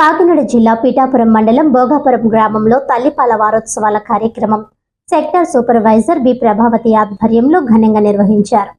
కాకినాడ జిల్లా పీఠాపురం మండలం భోగాపురం గ్రామంలో తల్లిపాల వారోత్సవాల కార్యక్రమం. సెక్టర్ సూపర్వైజర్ బి ప్రభావతి ఆధ్వర్యంలో ఘనంగా నిర్వహించారు.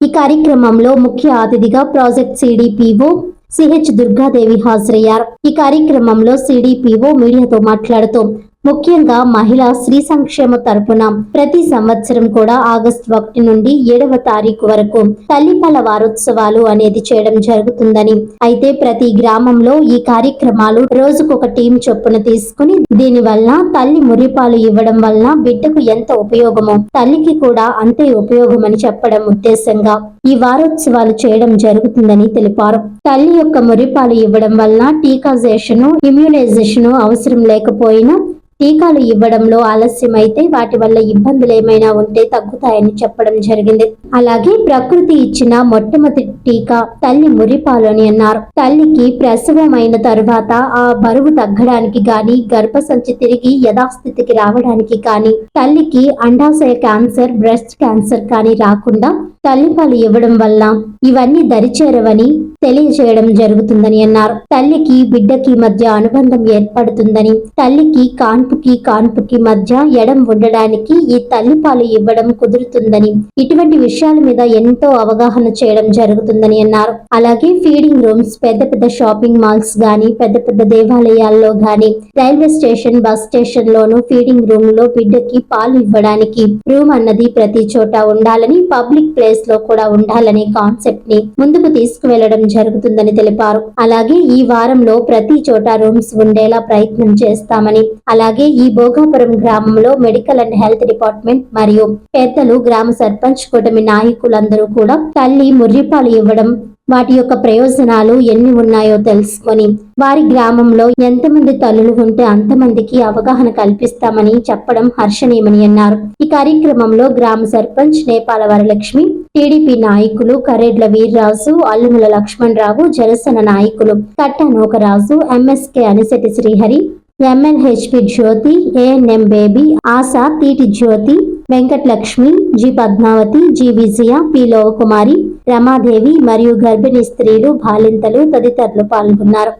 ఈ కార్యక్రమంలో ముఖ్య అతిథిగా ప్రాజెక్ట్ సిడిపిఓ సిహెచ్ దుర్గాదేవి హాజరయ్యారు. ఈ కార్యక్రమంలో సిడిపిఓ మీడియాతో మాట్లాడుతూ ముఖ్యంగా మహిళా స్త్రీ సంక్షేమ తరపున ప్రతి సంవత్సరం కూడా ఆగస్టు ఒకటి నుండి ఏడవ తారీఖు వరకు తల్లిపాల వారోత్సవాలు అనేది చేయడం జరుగుతుందని. అయితే ప్రతి గ్రామంలో ఈ కార్యక్రమాలు రోజుకొక టీం చొప్పున తీసుకుని దీని వల్ల తల్లి మురిపాలు ఇవ్వడం వల్ల బిడ్డకు ఎంత ఉపయోగమో తల్లికి కూడా అంతే ఉపయోగమని చెప్పడం ఉద్దేశంగా ఈ వారోత్సవాలు చేయడం జరుగుతుందని తెలిపారు. తల్లి యొక్క మురిపాలు ఇవ్వడం వల్ల టీకాజేషన్ ఇమ్యూనైజేషన్ అవసరం లేకపోయినా టీకాలు ఇవ్వడంలో ఆలస్యమైతే వాటి వల్ల ఇబ్బందులు ఏమైనా ఉంటే తగ్గుతాయని చెప్పడం జరిగింది. అలాగే ప్రకృతి ఇచ్చిన మొట్టమొదటి టీకా తల్లి మురిపాలు అని అన్నారు. తల్లికి ప్రసవమైన తరువాత ఆ బరువు తగ్గడానికి గాని గర్భసంచి తిరిగి యథాస్థితికి రావడానికి కానీ తల్లికి అండాశయ క్యాన్సర్ బ్రెస్ట్ క్యాన్సర్ కానీ రాకుండా తల్లిపాలు ఇవ్వడం వల్ల ఇవన్నీ దరిచేరవని తెలియజేయడం జరుగుతుందని అన్నారు. తల్లికి బిడ్డకి మధ్య అనుబంధం ఏర్పడుతుందని తల్లికి కాన్ కాన్పుకి కాన్పుకి మధ్య ఎడం ఉండడానికి ఈ తల్లిపాలు ఇవ్వడం కుదురుతుందని ఇటువంటి విషయాల మీద ఎంతో అవగాహన చేయడం జరుగుతుందని అన్నారు. అలాగే ఫీడింగ్ రూమ్స్ పెద్ద పెద్ద షాపింగ్ మాల్స్ గాని పెద్ద పెద్ద దేవాలయాల్లో గాని రైల్వే స్టేషన్ బస్ స్టేషన్ లోను ఫీడింగ్ రూమ్లో బిడ్డకి పాలు ఇవ్వడానికి రూమ్ అన్నది ప్రతి చోట ఉండాలని పబ్లిక్ ప్లేస్లో కూడా ఉండాలనే కాన్సెప్ట్ని ముందుకు తీసుకువెళ్ళడం జరుగుతుందని తెలిపారు. అలాగే ఈ వారంలో ప్రతి చోట రూమ్స్ ఉండేలా ప్రయత్నం చేస్తామని అలాగే అలాగే ఈ భోగాపురం గ్రామంలో మెడికల్ అండ్ హెల్త్ డిపార్ట్మెంట్ మరియు పెద్దలు గ్రామ సర్పంచ్ కూటమి నాయకులందరూ కూడా తల్లి ముర్రిపాలు ఇవ్వడం వాటి యొక్క ప్రయోజనాలు ఎన్ని ఉన్నాయో తెలుసుకొని వారి గ్రామంలో ఎంతమంది తల్లులు ఉంటే అంతమందికి అవగాహన కల్పిస్తామని చెప్పడం హర్షణీయమని అన్నారు. ఈ కార్యక్రమంలో గ్రామ సర్పంచ్ నేపాల వరలక్ష్మి టీడీపీ నాయకులు కరేడ్ల వీర్రాజు అల్లుముల లక్ష్మణరావు జనసేన నాయకులు Katta Nookaraju MSK Anisetti Srihari MNHP Jyothi ANM Baby Asha Theeti Jyothi Venkatalakshmi G Padmavathi G Vijaya P Lovakumari Ramadevi మరియు గర్భిణీ స్త్రీలు బాలింతలు తదితరులు పాల్గొన్నారు.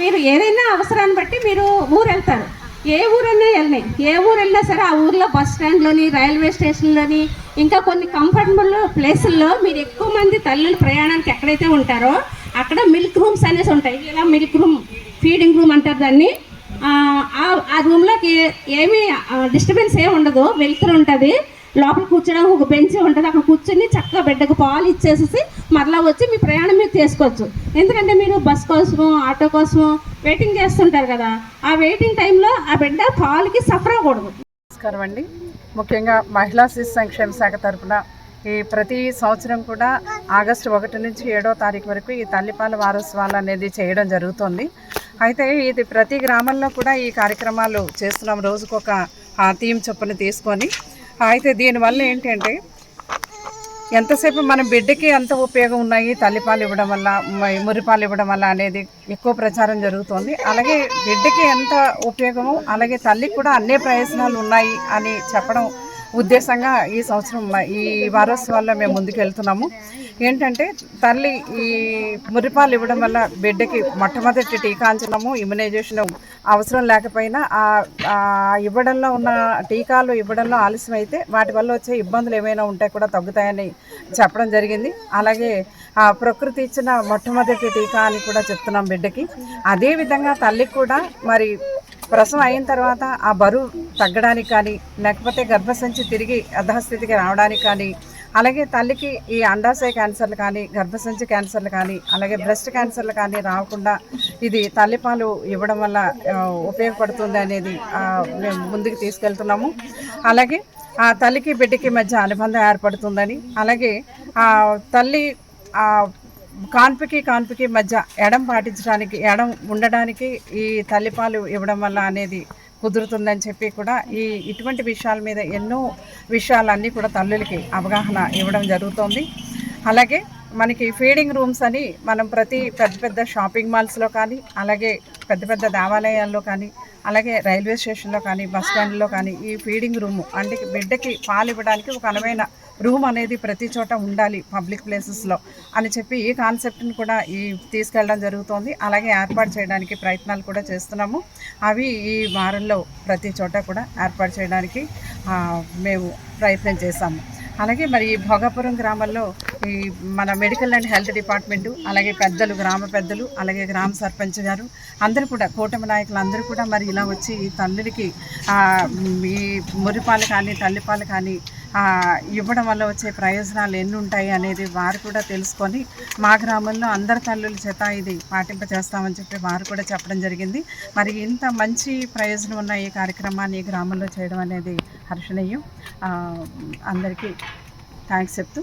మీరు ఏదైనా అవసరాన్ని బట్టి మీరు ఊరు వెళ్తారు ఏ ఊరన్నా వెళ్ళినాయి ఏ ఊరు వెళ్ళినా సరే ఆ ఊర్లో బస్ స్టాండ్లోని రైల్వే స్టేషన్లోని ఇంకా కొన్ని కంఫర్టబుల్ ప్లేసుల్లో మీరు ఎక్కువ మంది తల్లులు ప్రయాణానికి ఎక్కడైతే ఉంటారో అక్కడ మిల్క్ రూమ్స్ అనేసి ఉంటాయి. ఇలా మిల్క్ రూమ్ ఫీడింగ్ రూమ్ అంటారు దాన్ని. ఆ, ఆ- రూమ్లోకి ఏమీ డిస్టర్బెన్స్ ఏమి ఉండదు. వెళ్తురు ఉంటుంది. లోపల కూర్చోడానికి ఒక బెంచ్ ఉంటుంది. అక్కడ కూర్చొని చక్కగా బిడ్డకు పాలు ఇచ్చేసేసి మరలా వచ్చి మీ ప్రయాణం మీరు చేసుకోవచ్చు. ఎందుకంటే మీరు బస్ కోసము ఆటో కోసము వెయిటింగ్ చేస్తుంటారు కదా. ఆ వెయిటింగ్ టైంలో ఆ బిడ్డ పాలకి సఫర్ అవ్వకూడదు. నమస్కారం అండి. ముఖ్యంగా మహిళా శిశు సంక్షేమ శాఖ తరఫున ఈ ప్రతి సంవత్సరం కూడా ఆగస్టు ఒకటి నుంచి ఏడో తారీఖు వరకు ఈ తల్లిపాల వారోత్సవాలు అనేది చేయడం జరుగుతుంది. అయితే ఇది ప్రతి గ్రామంలో కూడా ఈ కార్యక్రమాలు చేస్తున్నాం. రోజుకొక థీమ్ చొప్పున తీసుకొని. అయితే దీనివల్ల ఏంటంటే ఎంతసేపు మన బిడ్డకి ఎంత ఉపయోగం ఉన్నాయి తల్లిపాలు ఇవ్వడం వల్ల మురిపాలు ఇవ్వడం వల్ల అనేది ఎక్కువ ప్రచారం జరుగుతోంది. అలాగే బిడ్డకి ఎంత ఉపయోగమో అలాగే తల్లికి కూడా అన్ని ప్రయోజనాలు ఉన్నాయి అని చెప్పడం ఉద్దేశంగా ఈ సంవత్సరం ఈ ఈ వల్ల మేము ముందుకు వెళ్తున్నాము ఏంటంటే తల్లి ఈ మురిపాలు ఇవ్వడం వల్ల బిడ్డకి మొట్టమొదటి టీకాంచనము ఇమ్యునైజేషన్ అవసరం లేకపోయినా ఆ ఆ ఇవ్వడంలో ఉన్న టీకాలు ఇవ్వడంలో ఆలస్యం అయితే వాటి వల్ల వచ్చే ఇబ్బందులు ఏమైనా ఉంటే కూడా తగ్గుతాయని చెప్పడం జరిగింది. అలాగే ఆ ప్రకృతి ఇచ్చిన మొట్టమొదటి టీకా అని కూడా చెప్తున్నాం బిడ్డకి. అదేవిధంగా తల్లికి కూడా మరి ప్రసవం అయిన తర్వాత ఆ బరువు తగ్గడానికి కానీ లేకపోతే గర్భసంచి తిరిగి యథాస్థితికి రావడానికి కానీ అలాగే తల్లికి ఈ అండాశయ క్యాన్సర్లు కానీ గర్భసంచి క్యాన్సర్లు కానీ అలాగే బ్రెస్ట్ క్యాన్సర్లు కానీ రాకుండా ఇది తల్లిపాలు ఇవ్వడం వల్ల ఉపయోగపడుతుంది అనేది మేము ముందుకు తీసుకెళ్తున్నాము. అలాగే ఆ తల్లికి బిడ్డకి మధ్య అనుబంధం ఏర్పడుతుందని అలాగే ఆ తల్లి ఆ కాన్పుకి కాన్పుకి మధ్య ఎడం పాటించడానికి ఎడం ఉండడానికి ఈ తల్లిపాలు ఇవ్వడం వల్ల అనేది కుదురుతుందని చెప్పి కూడా ఈ ఇటువంటి విషయాల మీద ఎన్నో విషయాలన్నీ కూడా తల్లులకి అవగాహన ఇవ్వడం జరుగుతోంది. అలాగే మనకి ఫీడింగ్ రూమ్స్ అని మనం ప్రతి పెద్ద పెద్ద షాపింగ్ మాల్స్లో కానీ అలాగే పెద్ద పెద్ద దేవాలయాల్లో కానీ అలాగే రైల్వే స్టేషన్లో కానీ బస్ స్టాండ్లో కానీ ఈ ఫీడింగ్ రూమ్ అంటే బిడ్డకి పాలు ఇవ్వడానికి ఒక అనువైన రూమ్ అనేది ప్రతి చోట ఉండాలి పబ్లిక్ ప్లేసెస్లో అని చెప్పి ఈ కాన్సెప్ట్ని కూడా ఈ తీసుకెళ్ళడం జరుగుతోంది. అలాగే ఏర్పాటు చేయడానికి ప్రయత్నాలు కూడా చేస్తున్నాము. అవి ఈ వారంలో ప్రతి చోట కూడా ఏర్పాటు చేయడానికి మేము ప్రయత్నం చేశాము. అలాగే మరి ఈ భోగాపురం గ్రామంలో ఈ మన మెడికల్ అండ్ హెల్త్ డిపార్ట్మెంటు అలాగే పెద్దలు గ్రామ పెద్దలు అలాగే గ్రామ సర్పంచ్ గారు అందరూ కూడా కూటమి నాయకులు అందరూ కూడా మరి ఇలా వచ్చి ఈ తల్లులకి ఈ మురిపాలు కానీ తల్లిపాలు కానీ ఇవ్వడం వల్ల వచ్చే ప్రయోజనాలు ఎన్ని ఉంటాయి అనేది వారు కూడా తెలుసుకొని మా గ్రామంలో అందరి తల్లుల చేత ఇది పాటింప చేస్తామని చెప్పి వారు కూడా చెప్పడం జరిగింది. మరి ఇంత మంచి ప్రయోజనం ఉన్న ఈ కార్యక్రమాన్ని ఈ గ్రామంలో చేయడం అనేది హర్షణీయం. అందరికీ థ్యాంక్స్ చెప్తూ